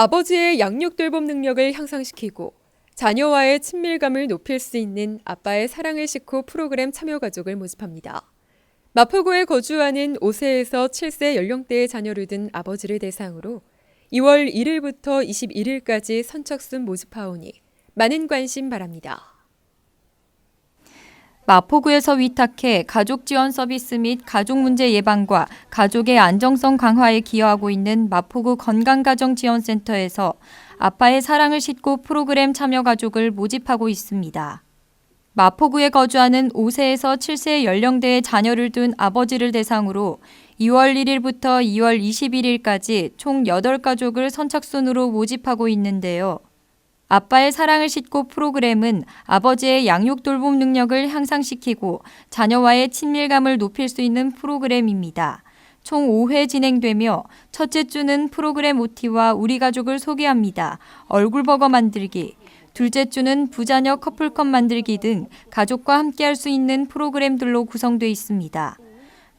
아버지의 양육 돌봄 능력을 향상시키고 자녀와의 친밀감을 높일 수 있는 아빠의 사랑을 싣고 프로그램 참여 가족을 모집합니다. 마포구에 거주하는 5세에서 7세 연령대의 자녀를 둔 아버지를 대상으로 2월 1일부터 21일까지 선착순 모집하오니 많은 관심 바랍니다. 마포구에서 위탁해 가족 지원 서비스 및 가족 문제 예방과 가족의 안정성 강화에 기여하고 있는 마포구 건강가정지원센터에서 아빠의 사랑을 싣고 프로그램 참여 가족을 모집하고 있습니다. 마포구에 거주하는 5세에서 7세 연령대의 자녀를 둔 아버지를 대상으로 2월 1일부터 2월 21일까지 총 8가족을 선착순으로 모집하고 있는데요. 아빠의 사랑을 싣고 프로그램은 아버지의 양육 돌봄 능력을 향상시키고 자녀와의 친밀감을 높일 수 있는 프로그램입니다. 총 5회 진행되며 첫째 주는 프로그램 OT와 우리 가족을 소개합니다. 얼굴 버거 만들기. 둘째 주는 부자녀 커플컵 만들기 등 가족과 함께할 수 있는 프로그램들로 구성되어 있습니다.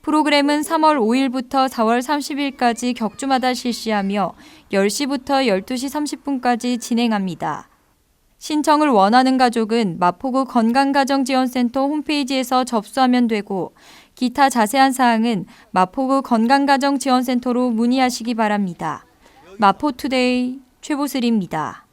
프로그램은 3월 5일부터 4월 30일까지 격주마다 실시하며 10시부터 12시 30분까지 진행합니다. 신청을 원하는 가족은 마포구 건강가정지원센터 홈페이지에서 접수하면 되고 기타 자세한 사항은 마포구 건강가정지원센터로 문의하시기 바랍니다. 마포투데이 최보슬입니다.